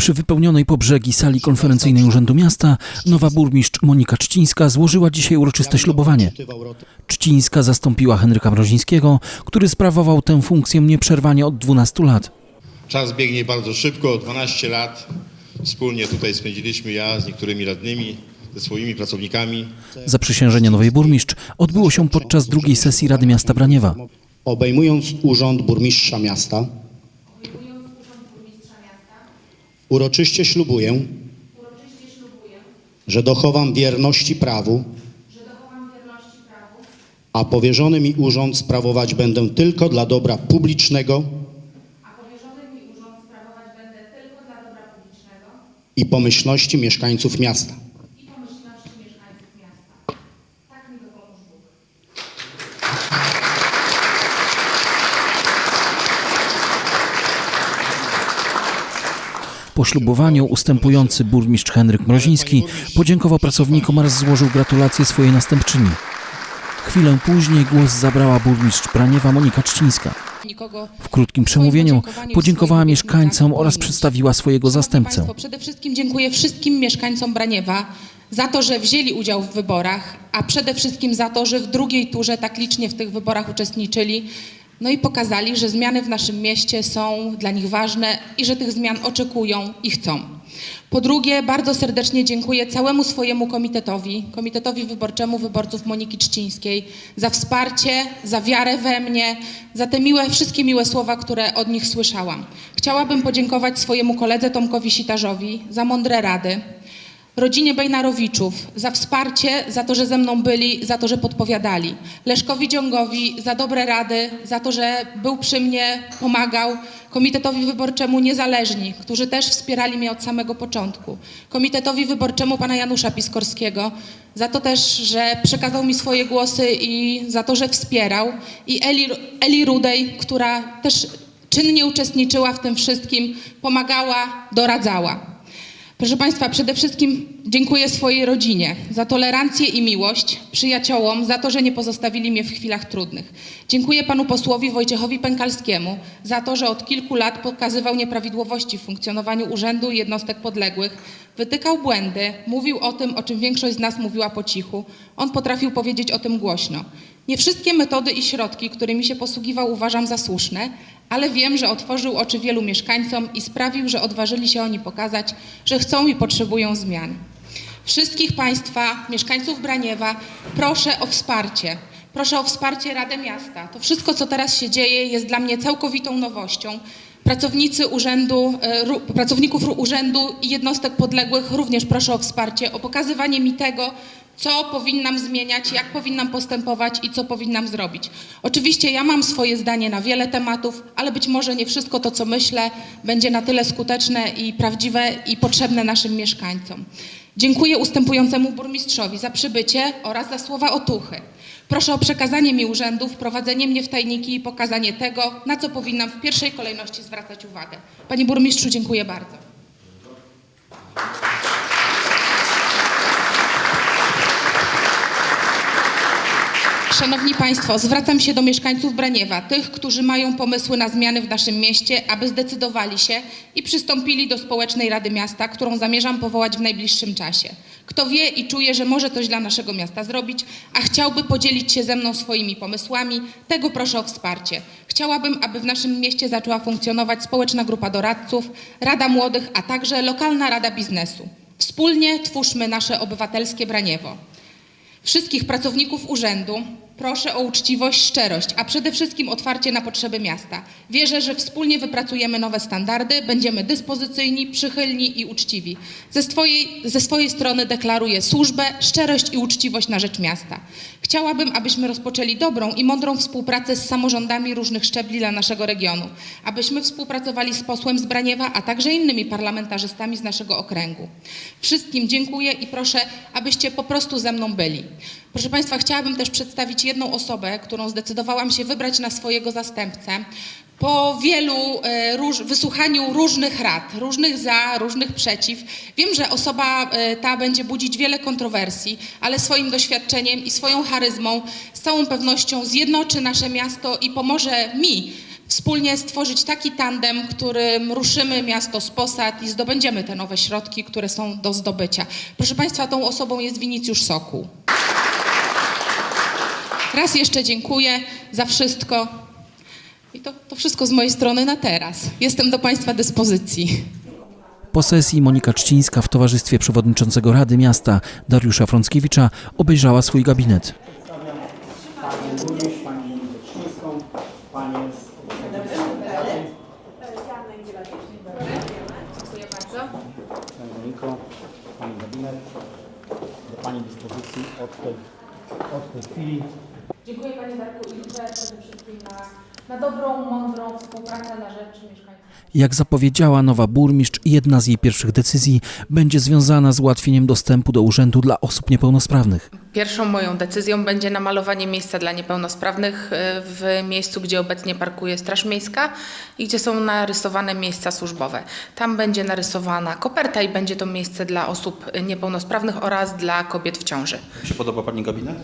Przy wypełnionej po brzegi sali konferencyjnej Urzędu Miasta nowa burmistrz Monika Czcińska złożyła dzisiaj uroczyste ślubowanie. Czcińska zastąpiła Henryka Mrozińskiego, który sprawował tę funkcję nieprzerwanie od 12 lat. Czas biegnie bardzo szybko, 12 lat wspólnie tutaj spędziliśmy ja z niektórymi radnymi, ze swoimi pracownikami. Zaprzysiężenie nowej burmistrz odbyło się podczas drugiej sesji Rady Miasta Braniewa. Obejmując urząd burmistrza miasta, uroczyście ślubuję, że dochowam wierności prawu, a powierzony mi urząd sprawować będę tylko dla dobra publicznego a powierzony mi urząd sprawować będę tylko dla dobra publicznego i pomyślności mieszkańców miasta. i pomyślności mieszkańców miasta. Tak mi dopomóż Bóg. Po ślubowaniu ustępujący burmistrz Henryk Mroziński podziękował pracownikom oraz złożył gratulacje swojej następczyni. Chwilę później głos zabrała burmistrz Braniewa Monika Czcińska. W krótkim przemówieniu podziękowała mieszkańcom oraz przedstawiła swojego zastępcę. Przede wszystkim dziękuję wszystkim mieszkańcom Braniewa za to, że wzięli udział w wyborach, a przede wszystkim za to, że w drugiej turze tak licznie w tych wyborach uczestniczyli. No i pokazali, że zmiany w naszym mieście są dla nich ważne i że tych zmian oczekują i chcą. Po drugie, bardzo serdecznie dziękuję całemu swojemu komitetowi, komitetowi wyborczemu wyborców Moniki Czcińskiej za wsparcie, za wiarę we mnie, za te miłe, wszystkie miłe słowa, które od nich słyszałam. Chciałabym podziękować swojemu koledze Tomkowi Sitarzowi za mądre rady, rodzinie Bejnarowiczów za wsparcie, za to, że ze mną byli, za to, że podpowiadali. Leszkowi Dziągowi za dobre rady, za to, że był przy mnie, pomagał. Komitetowi Wyborczemu Niezależni, którzy też wspierali mnie od samego początku. Komitetowi Wyborczemu pana Janusza Piskorskiego, za to też, że przekazał mi swoje głosy i za to, że wspierał. I Eli, Eli Rudej, która też czynnie uczestniczyła w tym wszystkim, pomagała, doradzała. Proszę Państwa, przede wszystkim dziękuję swojej rodzinie za tolerancję i miłość, przyjaciołom za to, że nie pozostawili mnie w chwilach trudnych. Dziękuję panu posłowi Wojciechowi Pękalskiemu za to, że od kilku lat pokazywał nieprawidłowości w funkcjonowaniu urzędu i jednostek podległych, wytykał błędy, mówił o tym, o czym większość z nas mówiła po cichu. On potrafił powiedzieć o tym głośno. Nie wszystkie metody i środki, którymi się posługiwał, uważam za słuszne, ale wiem, że otworzył oczy wielu mieszkańcom i sprawił, że odważyli się oni pokazać, że chcą i potrzebują zmian. Wszystkich Państwa, mieszkańców Braniewa, proszę o wsparcie. Proszę o wsparcie Radę Miasta. To wszystko, co teraz się dzieje, jest dla mnie całkowitą nowością. Pracownicy urzędu, e, pracowników urzędu i jednostek podległych również proszę o wsparcie, o pokazywanie mi tego, co powinnam zmieniać, jak powinnam postępować i co powinnam zrobić. Oczywiście ja mam swoje zdanie na wiele tematów, ale być może nie wszystko to, co myślę, będzie na tyle skuteczne i prawdziwe i potrzebne naszym mieszkańcom. Dziękuję ustępującemu burmistrzowi za przybycie oraz za słowa otuchy. Proszę o przekazanie mi urzędu, wprowadzenie mnie w tajniki i pokazanie tego, na co powinnam w pierwszej kolejności zwracać uwagę. Panie burmistrzu, dziękuję bardzo. Szanowni Państwo, zwracam się do mieszkańców Braniewa, tych, którzy mają pomysły na zmiany w naszym mieście, aby zdecydowali się i przystąpili do Społecznej Rady Miasta, którą zamierzam powołać w najbliższym czasie. Kto wie i czuje, że może coś dla naszego miasta zrobić, a chciałby podzielić się ze mną swoimi pomysłami, tego proszę o wsparcie. Chciałabym, aby w naszym mieście zaczęła funkcjonować społeczna grupa doradców, Rada Młodych, a także lokalna Rada Biznesu. Wspólnie twórzmy nasze obywatelskie Braniewo. Wszystkich pracowników urzędu proszę o uczciwość, szczerość, a przede wszystkim otwarcie na potrzeby miasta. Wierzę, że wspólnie wypracujemy nowe standardy, będziemy dyspozycyjni, przychylni i uczciwi. Ze swojej, ze swojej strony deklaruję służbę, szczerość i uczciwość na rzecz miasta. Chciałabym, abyśmy rozpoczęli dobrą i mądrą współpracę z samorządami różnych szczebli dla naszego regionu, abyśmy współpracowali z posłem z Braniewa, a także innymi parlamentarzystami z naszego okręgu. Wszystkim dziękuję i proszę, abyście po prostu ze mną byli. Proszę Państwa, chciałabym też przedstawić jedną osobę, którą zdecydowałam się wybrać na swojego zastępcę. Po wielu e, róż, wysłuchaniu różnych rad, różnych za, różnych przeciw, wiem, że osoba e, ta będzie budzić wiele kontrowersji, ale swoim doświadczeniem i swoją charyzmą z całą pewnością zjednoczy nasze miasto i pomoże mi wspólnie stworzyć taki tandem, którym ruszymy miasto z posad i zdobędziemy te nowe środki, które są do zdobycia. Proszę Państwa, tą osobą jest Winicjusz Sokół. Raz jeszcze dziękuję za wszystko. I to, to wszystko z mojej strony na teraz. Jestem do Państwa dyspozycji. Po sesji Monika Czcińska w towarzystwie przewodniczącego Rady Miasta Dariusza Frąckiewicza obejrzała swój gabinet. Dziękuję bardzo. Pani Moniko, pani gabinet do pani dyspozycji od tej, od tej chwili. Dziękuję Panie Darku i liczę przede wszystkim na, na dobrą, mądrą współpracę na rzecz mieszkańców. Jak zapowiedziała nowa burmistrz, jedna z jej pierwszych decyzji będzie związana z ułatwieniem dostępu do urzędu dla osób niepełnosprawnych. Pierwszą moją decyzją będzie namalowanie miejsca dla niepełnosprawnych e, w miejscu, gdzie obecnie parkuje Straż Miejska i gdzie są narysowane miejsca służbowe. Tam będzie narysowana koperta i będzie to miejsce dla osób niepełnosprawnych oraz dla kobiet w ciąży. Jak się podoba Pani gabinet?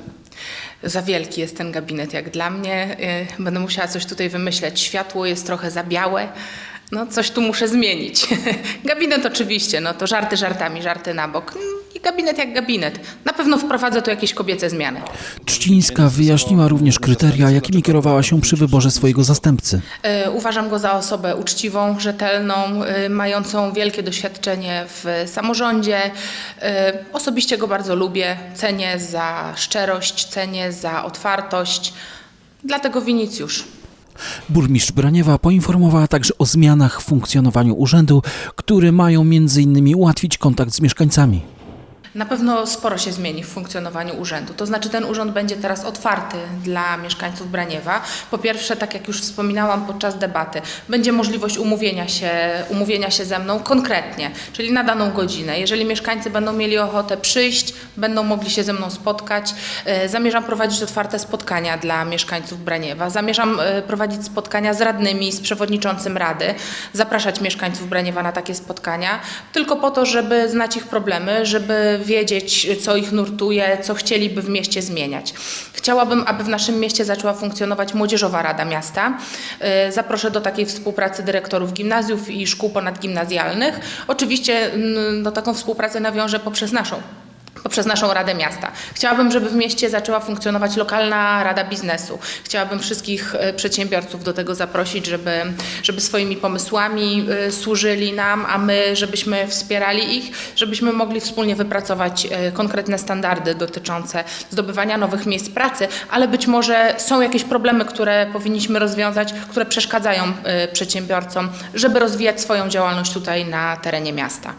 Za wielki jest ten gabinet jak dla mnie. E, Będę musiała coś tutaj wymyśleć. Światło jest trochę za białe. No, coś tu muszę zmienić. gabinet oczywiście, no to żarty żartami, żarty na bok. Mm, I gabinet jak gabinet. Na pewno wprowadzę tu jakieś kobiece zmiany. Czcińska wyjaśniła również kryteria, jakimi kierowała się przy wyborze swojego zastępcy. E, Uważam go za osobę uczciwą, rzetelną, e, mającą wielkie doświadczenie w samorządzie. E, Osobiście go bardzo lubię, cenię za szczerość, cenię za otwartość. Dlatego Winicjusz. Burmistrz Braniewa poinformowała także o zmianach w funkcjonowaniu urzędu, które mają m.in. ułatwić kontakt z mieszkańcami. Na pewno sporo się zmieni w funkcjonowaniu urzędu. To znaczy ten urząd będzie teraz otwarty dla mieszkańców Braniewa. Po pierwsze, tak jak już wspominałam podczas debaty, będzie możliwość umówienia się, umówienia się ze mną konkretnie, czyli na daną godzinę. Jeżeli mieszkańcy będą mieli ochotę przyjść, będą mogli się ze mną spotkać. E, Zamierzam prowadzić otwarte spotkania dla mieszkańców Braniewa. Zamierzam e, prowadzić spotkania z radnymi, z przewodniczącym Rady, zapraszać mieszkańców Braniewa na takie spotkania, tylko po to, żeby znać ich problemy, żeby wiedzieć, co ich nurtuje, co chcieliby w mieście zmieniać. Chciałabym, aby w naszym mieście zaczęła funkcjonować Młodzieżowa Rada Miasta. E, Zaproszę do takiej współpracy dyrektorów gimnazjów i szkół ponadgimnazjalnych. Oczywiście mm, no, taką współpracę nawiążę poprzez naszą poprzez naszą Radę Miasta. Chciałabym, żeby w mieście zaczęła funkcjonować lokalna Rada Biznesu. Chciałabym wszystkich e, przedsiębiorców do tego zaprosić, żeby, żeby swoimi pomysłami e, służyli nam, a my, żebyśmy wspierali ich, żebyśmy mogli wspólnie wypracować e, konkretne standardy dotyczące zdobywania nowych miejsc pracy, ale być może są jakieś problemy, które powinniśmy rozwiązać, które przeszkadzają przedsiębiorcom, żeby rozwijać swoją działalność tutaj na terenie miasta.